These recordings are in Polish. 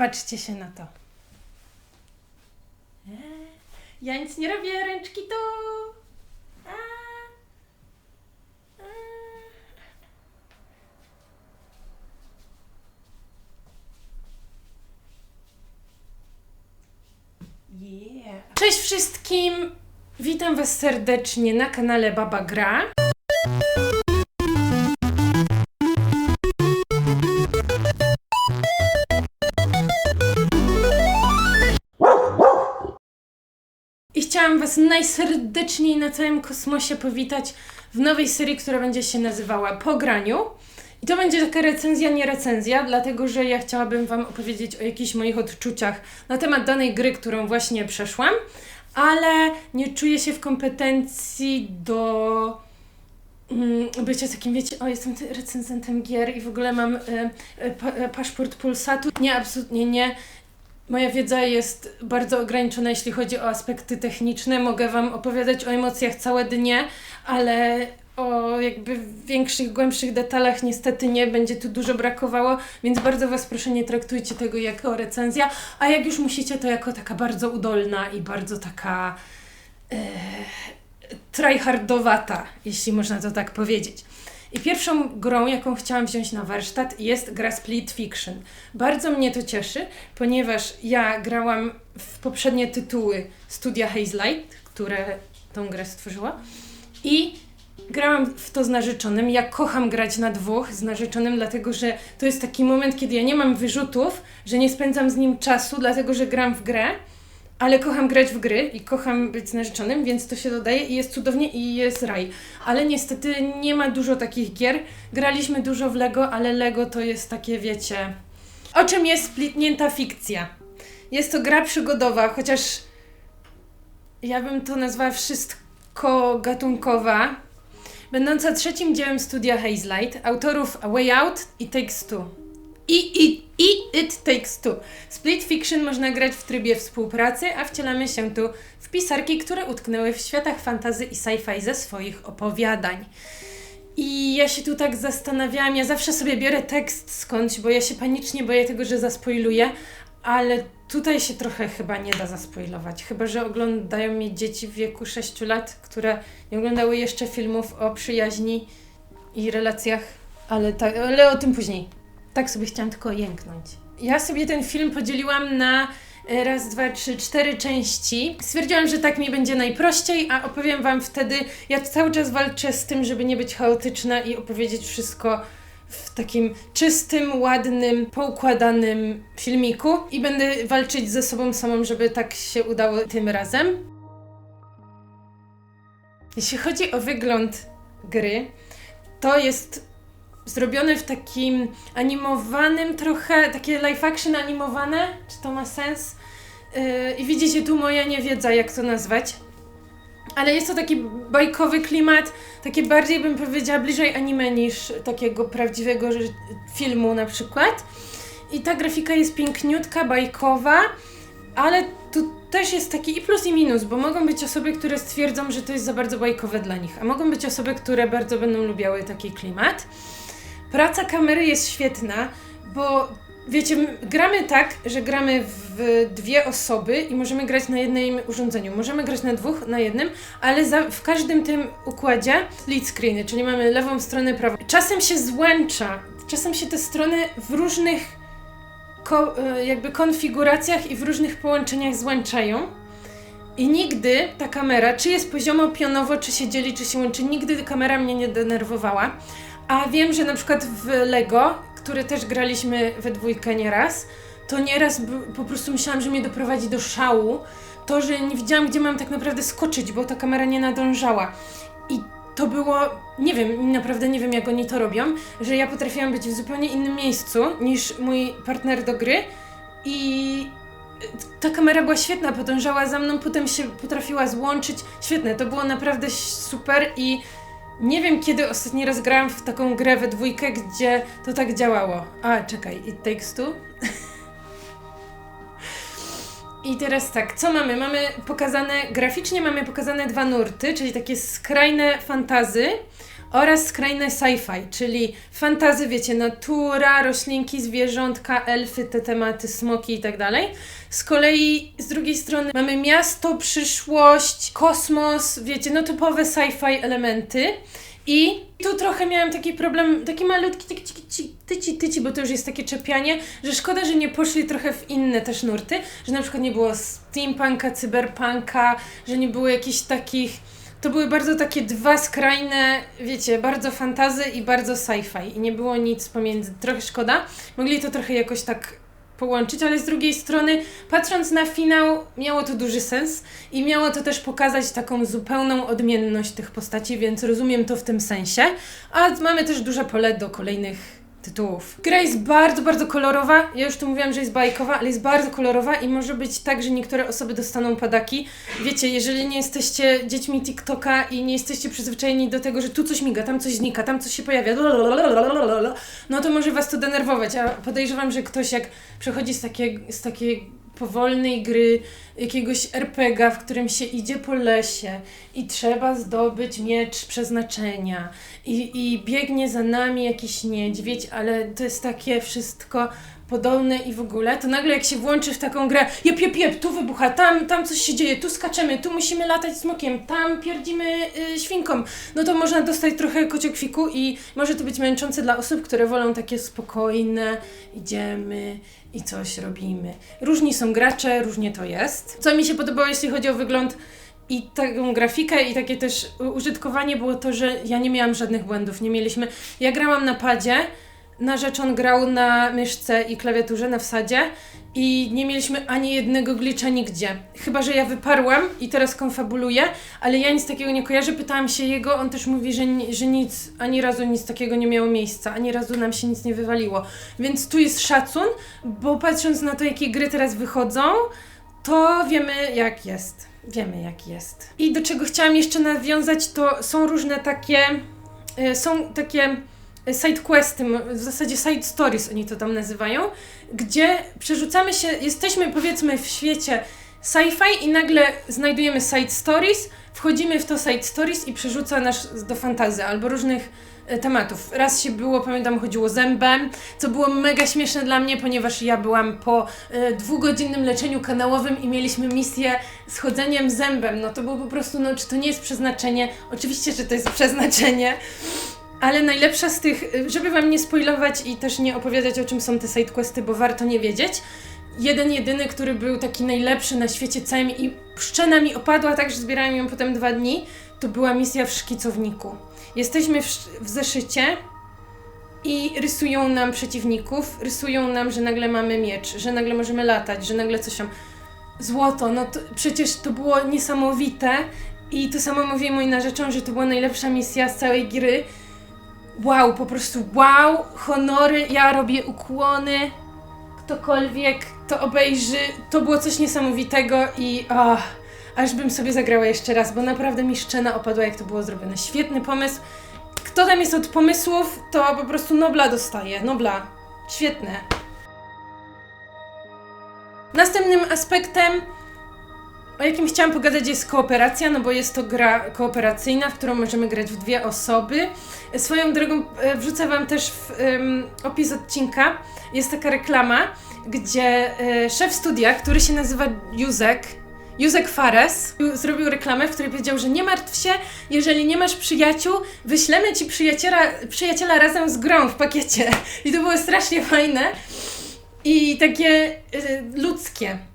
patrzcie się na to. Eee, Ja nic nie robię, ręczki tu. Yeah. Cześć wszystkim! Witam Was serdecznie na kanale Baba Gra. Chciałam Was najserdeczniej na całym kosmosie powitać w nowej serii, która będzie się nazywała Po graniu. I to będzie taka recenzja, nie recenzja, dlatego że ja chciałabym Wam opowiedzieć o jakichś moich odczuciach na temat danej gry, którą właśnie przeszłam, ale nie czuję się w kompetencji do mm, bycia takim, wiecie, o jestem recenzentem gier i w ogóle mam e, pa, e, paszport Pulsatu. Nie, absolutnie nie. Moja wiedza jest bardzo ograniczona, jeśli chodzi o aspekty techniczne. Mogę Wam opowiadać o emocjach całe dnie, ale o jakby większych, głębszych detalach niestety nie będzie tu dużo brakowało, więc bardzo Was proszę, nie traktujcie tego jako recenzja, a jak już musicie, to jako taka bardzo udolna i bardzo taka e, tryhardowata, jeśli można to tak powiedzieć. I pierwszą grą, jaką chciałam wziąć na warsztat, jest gra Split Fiction. Bardzo mnie to cieszy, ponieważ ja grałam w poprzednie tytuły studia Hazelight, które tą grę stworzyła. I grałam w to z narzeczonym. Ja kocham grać na dwóch z narzeczonym, dlatego że to jest taki moment, kiedy ja nie mam wyrzutów, że nie spędzam z nim czasu, dlatego że gram w grę. Ale kocham grać w gry i kocham być narzeczonym, więc to się dodaje i jest cudownie i jest raj. Ale niestety nie ma dużo takich gier. Graliśmy dużo w Lego, ale Lego to jest takie, wiecie... O czym jest splitnięta fikcja? Jest to gra przygodowa, chociaż ja bym to nazwała wszystko gatunkowa, będąca trzecim dziełem studia Hazelight, autorów A Way Out i Takes Two. I, i, I It Takes Two. Split Fiction można grać w trybie współpracy, a wcielamy się tu w pisarki, które utknęły w światach fantazy i sci-fi ze swoich opowiadań. I ja się tu tak zastanawiałam, ja zawsze sobie biorę tekst skądś, bo ja się panicznie boję tego, że zaspoiluję, ale tutaj się trochę chyba nie da zaspoilować. Chyba, że oglądają mnie dzieci w wieku 6 lat, które nie oglądały jeszcze filmów o przyjaźni i relacjach, ale, ale o tym później. Tak sobie chciałam tylko jęknąć. Ja sobie ten film podzieliłam na e, raz, dwa, trzy, cztery części. Stwierdziłam, że tak mi będzie najprościej, a opowiem Wam wtedy. Ja cały czas walczę z tym, żeby nie być chaotyczna i opowiedzieć wszystko w takim czystym, ładnym, poukładanym filmiku i będę walczyć ze sobą samą, żeby tak się udało tym razem. Jeśli chodzi o wygląd gry, to jest zrobione w takim animowanym trochę, takie live action animowane, czy to ma sens? Yy, I widzicie tu moja niewiedza, jak to nazwać. Ale jest to taki bajkowy klimat, takie bardziej bym powiedziała bliżej anime niż takiego prawdziwego filmu na przykład. I ta grafika jest piękniutka, bajkowa, ale tu też jest taki i plus i minus, bo mogą być osoby, które stwierdzą, że to jest za bardzo bajkowe dla nich, a mogą być osoby, które bardzo będą lubiały taki klimat. Praca kamery jest świetna, bo wiecie, gramy tak, że gramy w dwie osoby i możemy grać na jednym urządzeniu. Możemy grać na dwóch, na jednym, ale za, w każdym tym układzie split screeny, czyli mamy lewą stronę, prawą. Czasem się złącza, czasem się te strony w różnych ko, e, jakby konfiguracjach i w różnych połączeniach złączają. I nigdy ta kamera, czy jest poziomo pionowo, czy się dzieli, czy się łączy, nigdy kamera mnie nie denerwowała. A wiem, że na przykład w Lego, które też graliśmy we dwójkę nieraz, to nieraz po prostu myślałam, że mnie doprowadzi do szału. To, że nie wiedziałam, gdzie mam tak naprawdę skoczyć, bo ta kamera nie nadążała. I to było, nie wiem, naprawdę nie wiem, jak oni to robią, że ja potrafiłam być w zupełnie innym miejscu niż mój partner do gry i ta kamera była świetna, podążała za mną, potem się potrafiła złączyć. Świetne, to było naprawdę super i nie wiem, kiedy ostatni raz grałam w taką grę we dwójkę, gdzie to tak działało. A, czekaj, It Takes Two? I teraz tak, co mamy? Mamy pokazane, graficznie mamy pokazane dwa nurty, czyli takie skrajne fantazy oraz skrajne sci-fi, czyli fantazy, wiecie, natura, roślinki, zwierzątka, elfy, te tematy, smoki i tak dalej. Z kolei z drugiej strony mamy miasto, przyszłość, kosmos, wiecie, no typowe sci-fi elementy. I tu trochę miałam taki problem, taki malutki, taki tyci, tyci, tyci, bo to już jest takie czepianie, że szkoda, że nie poszli trochę w inne też nurty, że na przykład nie było steampunka, cyberpunka, że nie było jakichś takich to były bardzo takie dwa skrajne, wiecie, bardzo fantazy i bardzo sci-fi. I nie było nic pomiędzy. Trochę szkoda. Mogli to trochę jakoś tak połączyć, ale z drugiej strony, patrząc na finał, miało to duży sens i miało to też pokazać taką zupełną odmienność tych postaci, więc rozumiem to w tym sensie. A mamy też duże pole do kolejnych tytułów. Gra jest bardzo, bardzo kolorowa. Ja już tu mówiłam, że jest bajkowa, ale jest bardzo kolorowa i może być tak, że niektóre osoby dostaną padaki. Wiecie, jeżeli nie jesteście dziećmi TikToka i nie jesteście przyzwyczajeni do tego, że tu coś miga, tam coś znika, tam coś się pojawia, no to może was to denerwować. A podejrzewam, że ktoś jak przechodzi z takiej, z takiej powolnej gry, jakiegoś RPGa, w którym się idzie po lesie i trzeba zdobyć miecz przeznaczenia. I, i biegnie za nami jakiś niedźwiedź, ale to jest takie wszystko podobne i w ogóle, to nagle jak się włączy w taką grę, jep, jep, jep, tu wybucha, tam, tam coś się dzieje, tu skaczemy, tu musimy latać smokiem, tam pierdzimy y, świnką, no to można dostać trochę kociokwiku i może to być męczące dla osób, które wolą takie spokojne, idziemy i coś robimy. Różni są gracze, różnie to jest. Co mi się podobało, jeśli chodzi o wygląd i taką grafikę i takie też użytkowanie było to, że ja nie miałam żadnych błędów, nie mieliśmy, ja grałam na padzie, na rzecz on grał na myszce i klawiaturze, na wsadzie i nie mieliśmy ani jednego glitcha nigdzie. Chyba, że ja wyparłam i teraz konfabuluję, ale ja nic takiego nie kojarzę. Pytałam się jego, on też mówi, że, że nic, ani razu nic takiego nie miało miejsca, ani razu nam się nic nie wywaliło. Więc tu jest szacun, bo patrząc na to, jakie gry teraz wychodzą, to wiemy jak jest. Wiemy jak jest. I do czego chciałam jeszcze nawiązać, to są różne takie, y, są takie side questy, w zasadzie side stories oni to tam nazywają, gdzie przerzucamy się, jesteśmy powiedzmy w świecie sci-fi i nagle znajdujemy side stories, wchodzimy w to side stories i przerzuca nas do fantazy albo różnych e, tematów. Raz się było, pamiętam, chodziło zębem, co było mega śmieszne dla mnie, ponieważ ja byłam po e, dwugodzinnym leczeniu kanałowym i mieliśmy misję z chodzeniem zębem. No to było po prostu, no czy to nie jest przeznaczenie? Oczywiście, że to jest przeznaczenie. Ale najlepsza z tych, żeby wam nie spoilować i też nie opowiadać o czym są te sidequesty, bo warto nie wiedzieć. Jeden jedyny, który był taki najlepszy na świecie całym i szczena mi opadła, tak że zbierałem ją potem dwa dni, to była misja w szkicowniku. Jesteśmy w, w zeszycie i rysują nam przeciwników, rysują nam, że nagle mamy miecz, że nagle możemy latać, że nagle coś tam... Złoto, no to przecież to było niesamowite i to samo mówię mój narzeczon, że to była najlepsza misja z całej gry wow, po prostu wow, honory, ja robię ukłony, ktokolwiek to obejrzy, to było coś niesamowitego i oh, aż bym sobie zagrała jeszcze raz, bo naprawdę mi szczena opadła, jak to było zrobione. Świetny pomysł. Kto tam jest od pomysłów, to po prostu Nobla dostaje. Nobla. Świetne. Następnym aspektem o jakim chciałam pogadać jest kooperacja, no bo jest to gra kooperacyjna, w którą możemy grać w dwie osoby. Swoją drogą e, wrzucę Wam też w um, opis odcinka, jest taka reklama, gdzie e, szef studia, który się nazywa Józek, Józek Fares zrobił reklamę, w której powiedział, że nie martw się, jeżeli nie masz przyjaciół, wyślemy ci przyjaciela, przyjaciela razem z grą w pakiecie. I to było strasznie fajne i takie y, ludzkie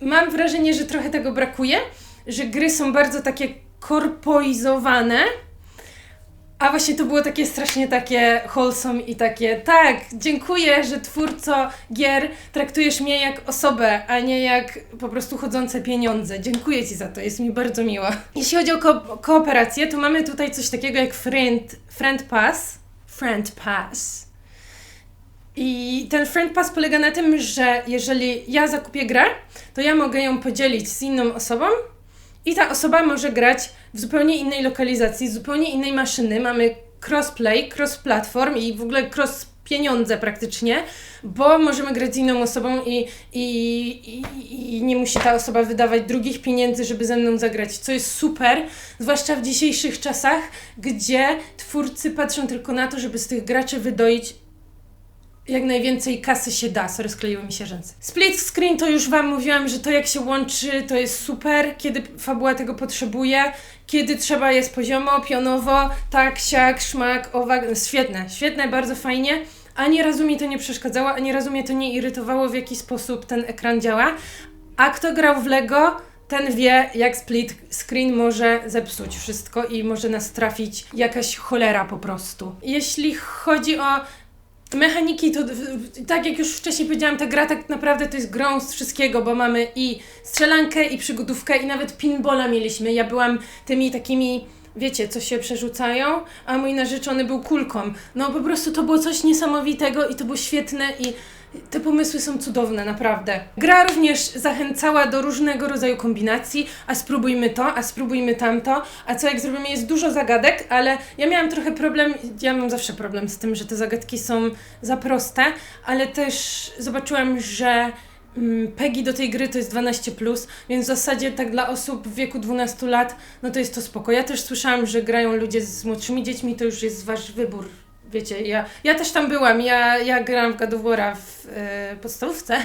mam wrażenie, że trochę tego brakuje, że gry są bardzo takie korpoizowane, a właśnie to było takie strasznie takie wholesome i takie, tak, dziękuję, że twórco gier traktujesz mnie jak osobę, a nie jak po prostu chodzące pieniądze. Dziękuję Ci za to, jest mi bardzo miło. Jeśli chodzi o ko kooperację, to mamy tutaj coś takiego jak Friend, friend Pass. Friend Pass. I ten Friend Pass polega na tym, że jeżeli ja zakupię grę, to ja mogę ją podzielić z inną osobą i ta osoba może grać w zupełnie innej lokalizacji, zupełnie innej maszyny. Mamy crossplay, cross-platform i w ogóle cross pieniądze praktycznie, bo możemy grać z inną osobą i, i, i, i nie musi ta osoba wydawać drugich pieniędzy, żeby ze mną zagrać, co jest super, zwłaszcza w dzisiejszych czasach, gdzie twórcy patrzą tylko na to, żeby z tych graczy wydoić jak najwięcej kasy się da. Sorry, skleiły mi się rzęsy. Split screen to już Wam mówiłam, że to jak się łączy, to jest super, kiedy fabuła tego potrzebuje, kiedy trzeba jest poziomo, pionowo, tak, siak, szmak, owak. Świetne, świetne, bardzo fajnie. Ani razu mi to nie przeszkadzało, ani razu mnie to nie irytowało, w jaki sposób ten ekran działa. A kto grał w Lego, ten wie, jak split screen może zepsuć wszystko i może nas trafić jakaś cholera po prostu. Jeśli chodzi o mechaniki, to tak jak już wcześniej powiedziałam, ta gra tak naprawdę to jest grą z wszystkiego, bo mamy i strzelankę, i przygodówkę, i nawet pinballa mieliśmy. Ja byłam tymi takimi wiecie, co się przerzucają, a mój narzeczony był kulką. No po prostu to było coś niesamowitego i to było świetne i te pomysły są cudowne, naprawdę. Gra również zachęcała do różnego rodzaju kombinacji, a spróbujmy to, a spróbujmy tamto, a co jak zrobimy, jest dużo zagadek, ale ja miałam trochę problem, ja mam zawsze problem z tym, że te zagadki są za proste, ale też zobaczyłam, że mm, PEGI do tej gry to jest 12, więc w zasadzie tak dla osób w wieku 12 lat, no to jest to spoko. Ja też słyszałam, że grają ludzie z młodszymi dziećmi, to już jest wasz wybór wiecie, ja, ja też tam byłam, ja, ja grałam w War'a w y, podstawówce,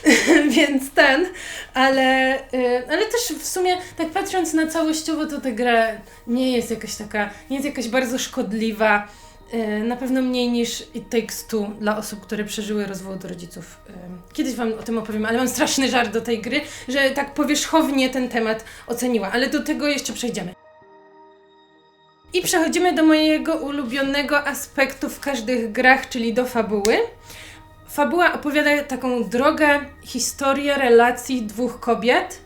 więc ten, ale, y, ale też w sumie tak patrząc na całościowo, to ta gra nie jest jakaś taka, nie jest jakaś bardzo szkodliwa, y, na pewno mniej niż It Takes Two dla osób, które przeżyły rozwód rodziców. Kiedyś Wam o tym opowiem, ale mam straszny żart do tej gry, że tak powierzchownie ten temat oceniła, ale do tego jeszcze przejdziemy. I przechodzimy do mojego ulubionego aspektu w każdych grach, czyli do fabuły. Fabuła opowiada taką drogę, historię relacji dwóch kobiet,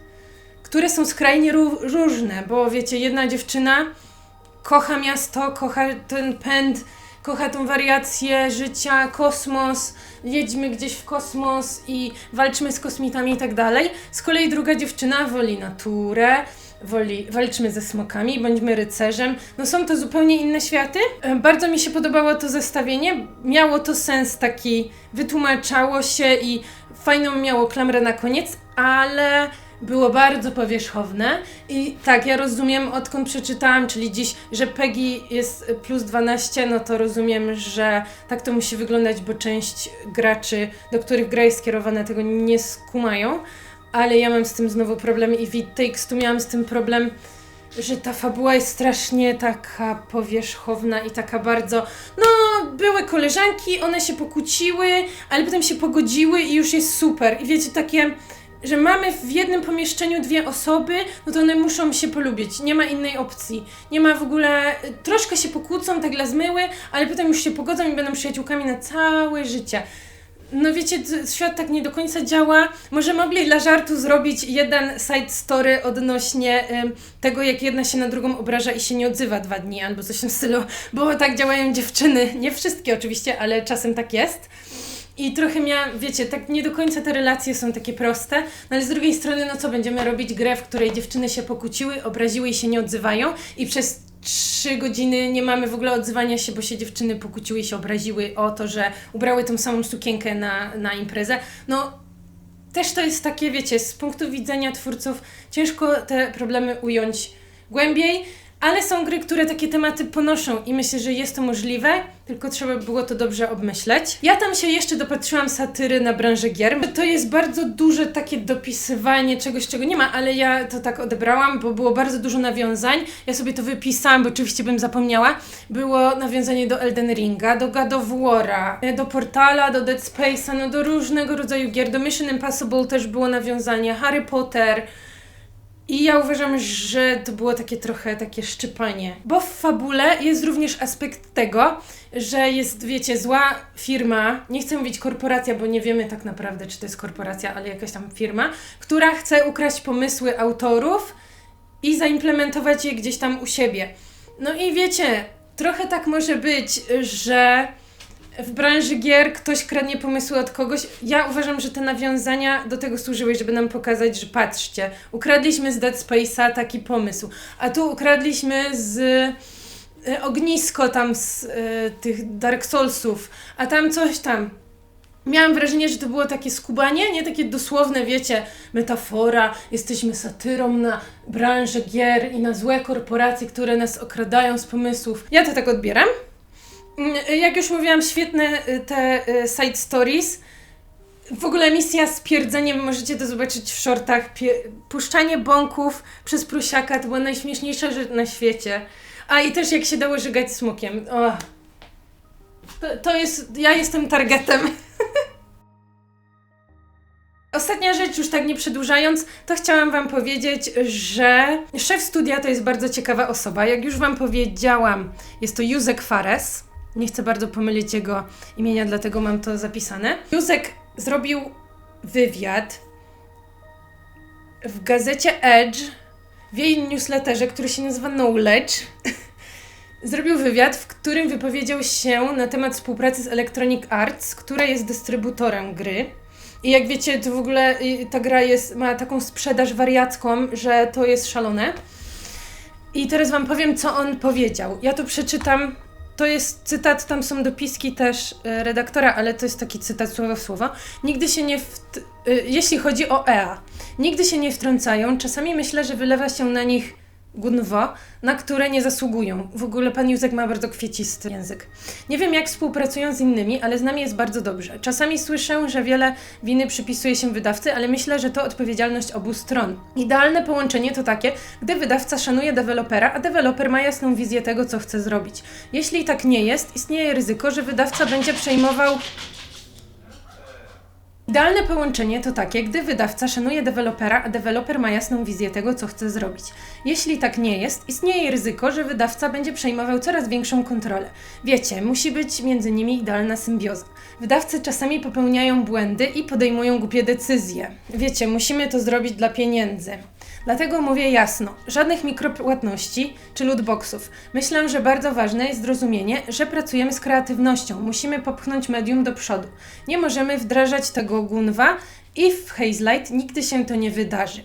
które są skrajnie różne, bo wiecie, jedna dziewczyna kocha miasto, kocha ten pęd, kocha tą wariację życia, kosmos, jedźmy gdzieś w kosmos i walczmy z kosmitami i tak dalej. Z kolei druga dziewczyna woli naturę, woli, walczmy ze smokami, bądźmy rycerzem. No są to zupełnie inne światy. E, bardzo mi się podobało to zestawienie. Miało to sens taki, wytłumaczało się i fajną miało klamrę na koniec, ale było bardzo powierzchowne i tak, ja rozumiem odkąd przeczytałam, czyli dziś, że Peggy jest plus 12, no to rozumiem, że tak to musi wyglądać, bo część graczy, do których gra jest skierowana, tego nie skumają ale ja mam z tym znowu problem i w It Takes miałam z tym problem, że ta fabuła jest strasznie taka powierzchowna i taka bardzo, no były koleżanki, one się pokłóciły, ale potem się pogodziły i już jest super. I wiecie, takie, że mamy w jednym pomieszczeniu dwie osoby, no to one muszą się polubić, nie ma innej opcji. Nie ma w ogóle, troszkę się pokłócą, tak dla zmyły, ale potem już się pogodzą i będą przyjaciółkami na całe życie. No wiecie, świat tak nie do końca działa. Może mogli dla żartu zrobić jeden side story odnośnie y, tego, jak jedna się na drugą obraża i się nie odzywa dwa dni, albo coś w tym stylu, bo tak działają dziewczyny. Nie wszystkie oczywiście, ale czasem tak jest. I trochę miałam, wiecie, tak nie do końca te relacje są takie proste, no ale z drugiej strony, no co, będziemy robić grę, w której dziewczyny się pokłóciły, obraziły i się nie odzywają i przez trzy godziny nie mamy w ogóle odzywania się, bo się dziewczyny pokłóciły się obraziły o to, że ubrały tą samą sukienkę na, na imprezę. No, też to jest takie, wiecie, z punktu widzenia twórców ciężko te problemy ująć głębiej. Ale są gry, które takie tematy ponoszą i myślę, że jest to możliwe, tylko trzeba było to dobrze obmyśleć. Ja tam się jeszcze dopatrzyłam satyry na branżę gier. To jest bardzo duże takie dopisywanie czegoś, czego nie ma, ale ja to tak odebrałam, bo było bardzo dużo nawiązań. Ja sobie to wypisałam, bo oczywiście bym zapomniała. Było nawiązanie do Elden Ringa, do God of War'a, do Portala, do Dead Space'a, no do różnego rodzaju gier. Do Mission Impossible też było nawiązanie, Harry Potter. I ja uważam, że to było takie trochę takie szczypanie. Bo w fabule jest również aspekt tego, że jest, wiecie, zła firma, nie chcę mówić korporacja, bo nie wiemy tak naprawdę, czy to jest korporacja, ale jakaś tam firma, która chce ukraść pomysły autorów i zaimplementować je gdzieś tam u siebie. No i wiecie, trochę tak może być, że w branży gier ktoś kradnie pomysły od kogoś. Ja uważam, że te nawiązania do tego służyły, żeby nam pokazać, że patrzcie, ukradliśmy z Dead Space'a taki pomysł, a tu ukradliśmy z y, ognisko tam z y, tych Dark Soulsów, a tam coś tam. Miałam wrażenie, że to było takie skubanie, nie takie dosłowne, wiecie, metafora, jesteśmy satyrą na branżę gier i na złe korporacje, które nas okradają z pomysłów. Ja to tak odbieram. Mm, Jak już mówiłam, świetne y, te y, side stories. W ogóle misja z pierdzeniem, możecie to zobaczyć w shortach. Puszczanie bąków przez prusiaka to była najśmieszniejsza rzecz na świecie. A i też jak się dało żygać smokiem. O. To, to jest, ja jestem targetem. Ostatnia rzecz, już tak nie przedłużając, to chciałam Wam powiedzieć, że szef studia to jest bardzo ciekawa osoba. Jak już Wam powiedziałam, jest to Józek Fares. Nie chcę bardzo pomylić jego imienia, dlatego mam to zapisane. Józek zrobił wywiad w gazecie Edge, w jej newsletterze, który się nazywa Knowledge. Zrobił wywiad, w którym wypowiedział się na temat współpracy z Electronic Arts, która jest dystrybutorem gry. I jak wiecie, to w ogóle ta gra jest, ma taką sprzedaż wariacką, że to jest szalone. I teraz Wam powiem, co on powiedział. Ja tu przeczytam. To jest cytat, tam są dopiski też e, redaktora, ale to jest taki cytat słowo w słowo. Nigdy się nie. E, jeśli chodzi o EA, nigdy się nie wtrącają. Czasami myślę, że wylewa się na nich gunwo, na które nie zasługują. W ogóle pan Józek ma bardzo kwiecisty język. Nie wiem, jak współpracują z innymi, ale z nami jest bardzo dobrze. Czasami słyszę, że wiele winy przypisuje się wydawcy, ale myślę, że to odpowiedzialność obu stron. Idealne połączenie to takie, gdy wydawca szanuje dewelopera, a deweloper ma jasną wizję tego, co chce zrobić. Jeśli tak nie jest, istnieje ryzyko, że wydawca będzie przejmował Idealne połączenie to takie, gdy wydawca szanuje dewelopera, a deweloper ma jasną wizję tego, co chce zrobić. Jeśli tak nie jest, istnieje ryzyko, że wydawca będzie przejmował coraz większą kontrolę. Wiecie, musi być między nimi idealna symbioza. Wydawcy czasami popełniają błędy i podejmują głupie decyzje. Wiecie, musimy to zrobić dla pieniędzy. Dlatego mówię jasno, żadnych mikropłatności czy lootboxów. Myślę, że bardzo ważne jest zrozumienie, że pracujemy z kreatywnością, musimy popchnąć medium do przodu. Nie możemy wdrażać tego gunwa i w Hazelight nigdy się to nie wydarzy.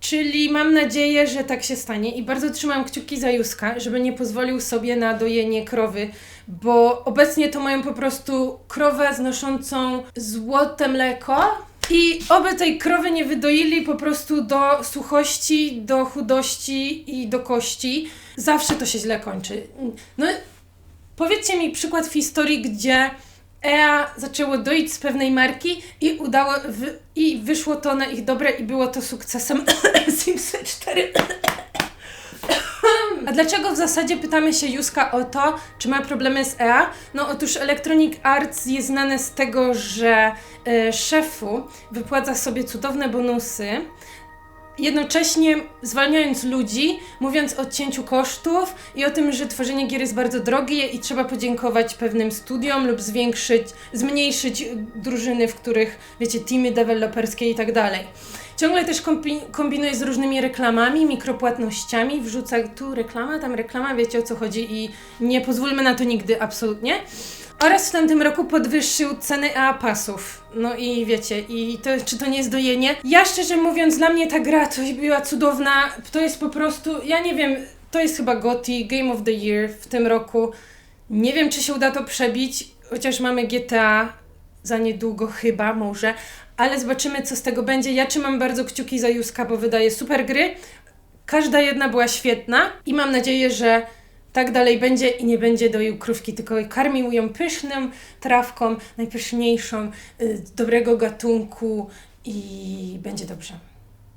Czyli mam nadzieję, że tak się stanie i bardzo trzymam kciuki za Józka, żeby nie pozwolił sobie na dojenie krowy, bo obecnie to mają po prostu krowę znoszącą złote mleko i oby tej krowy nie wydoili po prostu do suchości, do chudości i do kości. Zawsze to się źle kończy. No, powiedzcie mi przykład w historii, gdzie EA zaczęło doić z pewnej marki i udało w, i wyszło to na ich dobre i było to sukcesem Sims 4. A dlaczego w zasadzie pytamy się Józka o to, czy ma problemy z EA? No otóż Electronic Arts jest znane z tego, że e, szefu wypłaca sobie cudowne bonusy, jednocześnie zwalniając ludzi, mówiąc o cięciu kosztów i o tym, że tworzenie gier jest bardzo drogie i trzeba podziękować pewnym studiom lub zwiększyć, zmniejszyć drużyny, w których, wiecie, teamy deweloperskie i tak dalej. Ciągle też kombi- kombinuje z różnymi reklamami, mikropłatnościami, wrzuca tu reklama, tam reklama, wiecie o co chodzi i nie pozwólmy na to nigdy, absolutnie. Oraz w tamtym roku podwyższył ceny EA pasów. No i wiecie, i to, czy to nie jest dojenie? Ja szczerze mówiąc, dla mnie ta gra to była cudowna. To jest po prostu, ja nie wiem, to jest chyba GOTY, Game of the Year w tym roku. Nie wiem, czy się uda to przebić, chociaż mamy GTA za niedługo chyba, może, ale zobaczymy, co z tego będzie. Ja trzymam bardzo kciuki za Józka, bo wydaje super gry. Każda jedna była świetna i mam nadzieję, że tak dalej będzie i nie będzie doił krówki, tylko karmił ją pyszną trawką, najpyszniejszą, y, dobrego gatunku i będzie dobrze.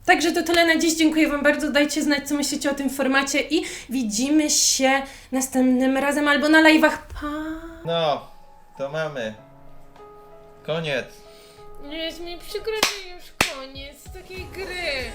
Także to tyle na dziś. Dziękuję Wam bardzo. Dajcie znać, co myślicie o tym formacie i widzimy się następnym razem albo na live'ach. Pa! No, to mamy. Koniec. Jest mi przykro, że już koniec takiej gry.